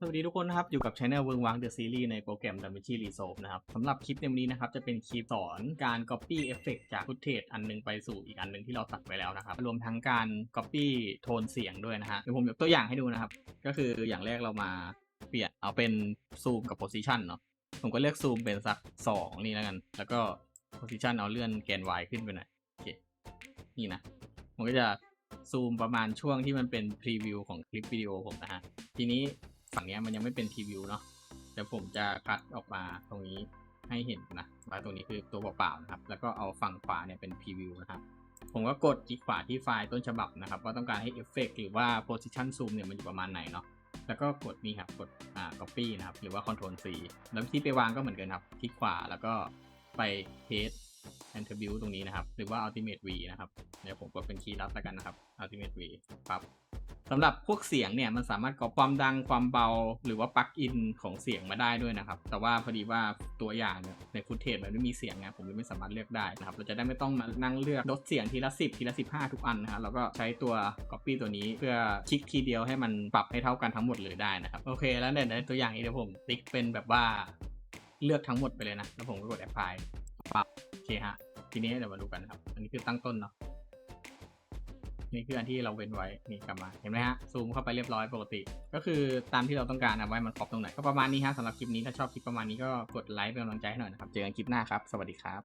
สวัสดีทุกคนนะครับ อยู่กับช anel เวิร์งวังเดอะซีรีส์ในโปรแกรม DaVinci Resolve นะครับสำหรับคลิปในวันนี้นะครับจะเป็นคลิปสอนการ Copy Effect จากฟุตเทจอันหนึงไปสู่อีกอันหนึงที่เราตัดไว้แล้วนะครับ รวมทั้งการ Copy โทนเสียงด้วยนะฮะเดี๋ยวผมยกตัวอย่างให้ดูนะครับ ก็คืออย่างแรกเรามาเปลี่ยนเอาเป็นซูมกับ Position เนาะผมก็เลือกซูมเป็นสัก 2 นี่แล้วกัน แล้วก็ Position เอาเลื่อนแกน Y ขึ้นไปหน่อยโอเคนี่นะผมก็จะซูมประมาณช่วงที่มันเป็นพรีวิวของคลิปวิดีโอผมนะฮะทีนี้ ฝั่งนี้มันยังไม่เป็นพรีวิวเนาะเดี๋ยวผมจะคัดออกมาตรงนี้ให้เห็นนะว่าตรงนี้คือตัวเปล่าๆนะครับ แล้วก็เอาฝั่งขวาเนี่ยเป็นพรีวิวนะครับ ผมก็กดคลิกขวาที่ไฟล์ต้นฉบับนะครับว่าต้องการให้เอฟเฟกหรือว่า position zoom เนี่ยมันอยู่ประมาณไหนเนาะแล้วก็กดนี่ครับกดอ่า copy นะครับ หรือว่า control C แล้วที่ไปวางก็เหมือนกันครับ คลิกขวาแล้วก็ไป paste attribute ตรงนี้นะครับ หรือว่า ultimate v นะครับ เดี๋ยวผมกดเป็นคีย์ลัดแล้วกันนะครับ ultimate v ปั๊บ สำหรับพวกเสียงเนี่ยมันสามารถกรอบความดังความเบาหรือว่าปลั๊กอินของเสียงมาได้ด้วยนะครับ แต่ว่าพอดีว่าตัวอย่างเนี่ยในฟุตเทจมันไม่มีเสียงไงผมเลยไม่สามารถเลือกได้นะครับเราจะได้ไม่ต้องมานั่งเลือกลดเสียงทีละ 10 ทีละ 15 ทุกอันนะครับเราก็ใช้ตัว Copy ตัวนี้เพื่อคลิกทีเดียวให้มันปรับให้เท่ากันทั้งหมดเลยได้นะครับโอเค แล้วเนี่ยในตัวอย่างนี้เดี๋ยวผมติ๊กเป็นแบบว่าเลือกทั้งหมดไปเลยนะแล้วผมก็กด apply ปั๊บโอเคฮะทีนี้เดี๋ยวมาดูกันครับ อันนี้คือตั้งต้นเนาะ นี่คืออันที่เราเว้นไว้นี่กลับมาเห็นไหมฮะซูมเข้าไปเรียบร้อยปกติ ก็คือตามที่เราต้องการนะไว้มันครบตรงไหนก็ประมาณนี้ฮะสำหรับคลิปนี้ถ้าชอบคลิปประมาณนี้ก็กดไลค์เป็นกำลังใจให้หน่อยนะครับเจอกันคลิปหน้าครับสวัสดีครับ